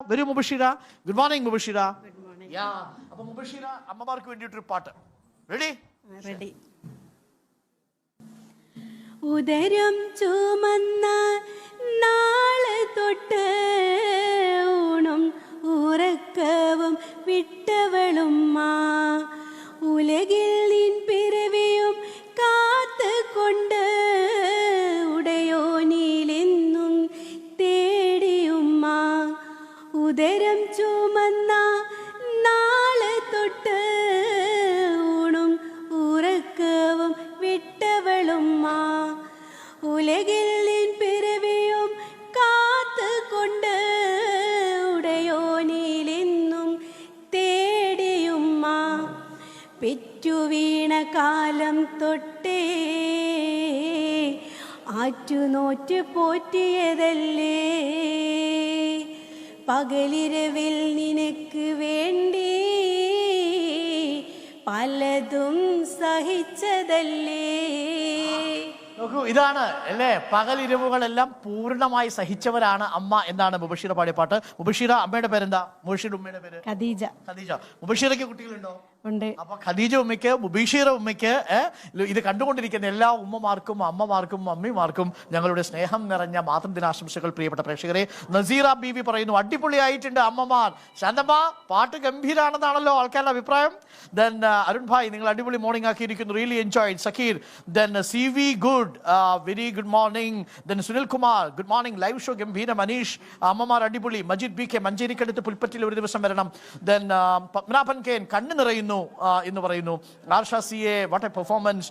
വരൂ മുബഷിര good morning മുബഷിര യാ അപ്പൊ മുബഷിര അമ്മമാർക്ക് വേണ്ടിയിട്ടൊരു പാട്ട്. റെഡി റെഡി ഉദരം ചുമന്ന ഉദരം ചുമന്ന നാളെ തൊട്ട് ഊണും ഉറക്കവും വിട്ടവളുമ്മ ഉലകിൽ പിറവിയും കാത്തു കൊണ്ട് ഉടയോനിലെന്നും തേടിയുമ്മ പെറ്റുവീണ കാലം തൊട്ടേ ആറ്റുനോറ്റ് പോറ്റിയതല്ലേ. പകലിരവിൽ നിനക്ക് വേണ്ടി പലതും സഹിച്ചതല്ലേ? നോക്കൂ ഇതാണ് അല്ലേ? പകലിരവുകളെല്ലാം പൂർണമായി സഹിച്ചവരാണ് അമ്മ എന്നാണ് മുബഷീറ പാടിയ പാട്ട്. മുബഷീറ അമ്മയുടെ പേരെന്താ? മുബഷീർ ഉമ്മയുടെ പേര്? ഖദീജ. ഖദീജ. മുബഷീറയ്ക്ക് കുട്ടികളുണ്ടോ? അപ്പൊ ഖദീജ ഉമ്മയ്ക്ക് മുബീഷീറ ഉമ്മയ്ക്ക് ഇത് കണ്ടുകൊണ്ടിരിക്കുന്ന എല്ലാ ഉമ്മമാർക്കും അമ്മമാർക്കും അമ്മിമാർക്കും ഞങ്ങളുടെ സ്നേഹം നിറഞ്ഞ മാതൃദിനാശംസകൾ പ്രിയപ്പെട്ട പ്രേക്ഷകരെ. നസീറ ബീവി പറയുന്നു അടിപൊളിയായിട്ടുണ്ട് അമ്മമാർ. ശാന്തമ്മ പാട്ട് ഗംഭീരാണെന്നാണല്ലോ ആൾക്കാരുടെ അഭിപ്രായം. ദെൻ അരുൺ ഭായ് നിങ്ങൾ അടിപൊളി morning ആക്കിയിരിക്കുന്നു really enjoy Zakir then C V good very good morning then Sunil Kumar good morning live show ഗംഭീര. മനീഷ് അമ്മമാർ അടിപൊളി. മജിദ് ബി കെ മഞ്ചേരിക്കടുത്ത് പുൽപ്പറ്റിൽ ഒരു ദിവസം വരണം. ദെൻ പത്മനാഭൻ കെൻ കണ്ണു നിറയുന്നു. ആ, എന്ന് പറയുന്നു. Arsha C A what a performance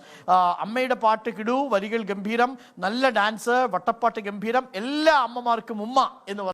അമ്മയുടെ പാട്ട് കിടു വരികൾ ഗംഭീരം നല്ല ഡാൻസ് വട്ടപ്പാട്ട് ഗംഭീരം എല്ലാ അമ്മമാർക്കും ഉമ്മ എന്ന് പറയുന്നു